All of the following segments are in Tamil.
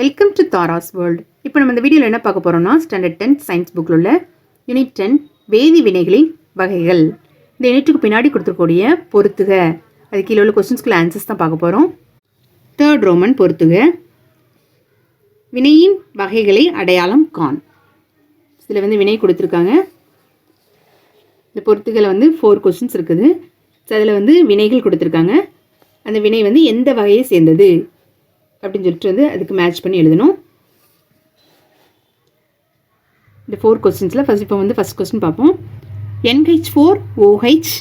வெல்கம் டு தாராஸ் வேர்ல்டு இப்போ நம்ம இந்த வீடியோவில் என்ன பார்க்க போகிறோம்னா ஸ்டாண்டர்ட் டென்த் சயின்ஸ் புக்கில் உள்ள யூனிட் டென் வேதி வினைகளின் வகைகள். இந்த யூனிட்டுக்கு பின்னாடி கொடுத்துருக்கூடிய பொறுத்துக அது கீழே உள்ள கொஸ்டின்ஸ்குள்ள ஆன்சர்ஸ் தான் பார்க்க போகிறோம் தேர்ட் ரோமன் பொறுத்துக வினையின் வகைகளை அடையாளம் கான் இதில் வந்து வினை கொடுத்துருக்காங்க. இந்த பொறுத்துகளை வந்து ஃபோர் கொஸ்டின்ஸ் இருக்குது. ஸோ அதில் வந்து வினைகள் கொடுத்துருக்காங்க. அந்த வினை வந்து எந்த வகையை சேர்ந்தது? அப்படின்னு சொல்லிட்டு வந்து அதுக்கு மேட்ச் பண்ணி எழுதணும். இந்த ஃபோர் கொஸ்டின்ஸில் ஃபஸ்ட் இப்போ வந்து ஃபஸ்ட் கொஸ்டின் பார்ப்போம். NH four OH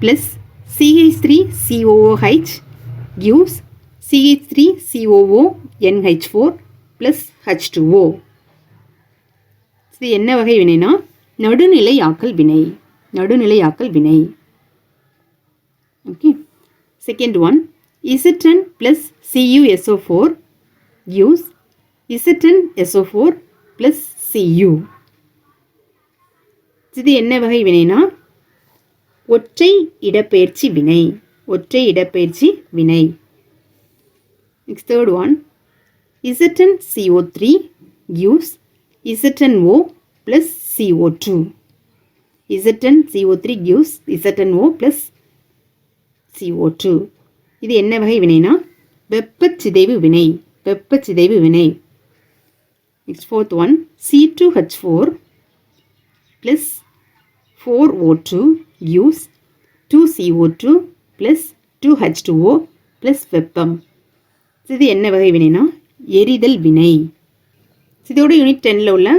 plus CH three COOH gives CH three COO NH four plus H two O இது என்ன வகை வினைனா? நடுநிலையாக்கல் வினை. நடுநிலையாக்கல் வினை. Okay second one Zn plus CuSO4 gives Zn SO4 plus Cu. இது என்ன வகை வினைனா ஒற்றை இடப்பெயர்ச்சி வினை ஒற்றை இடப்பெயர்ச்சி வினை next third one Zn CO3 gives ZnO plus CO2. Zn CO3 gives ZnO plus CO2. இது என்ன வகை வினைனா? வெப்பச்சிதைவு வினை. வெப்பச்சிதைவு வினை. Next fourth one C two H four plus four O two gives two CO two plus two H two O plus வெப்பம். இது என்ன வகை வினைனா? எரிதல் வினை. இதோட யூனிட் டெனில் உள்ள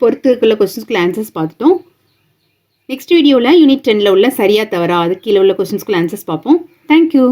பொறுத்துக்குள்ள கொஸ்டின்ஸ்க்குள்ள ஆன்சர்ஸ் பார்த்துட்டோம். நெக்ஸ்ட் வீடியோவில் யூனிட் டெனில் உள்ள சரியாக தவறா அது கீழே உள்ள கொஸ்டின்ஸ்க்குள்ள ஆன்சர்ஸ் பார்ப்போம். தேங்க்யூ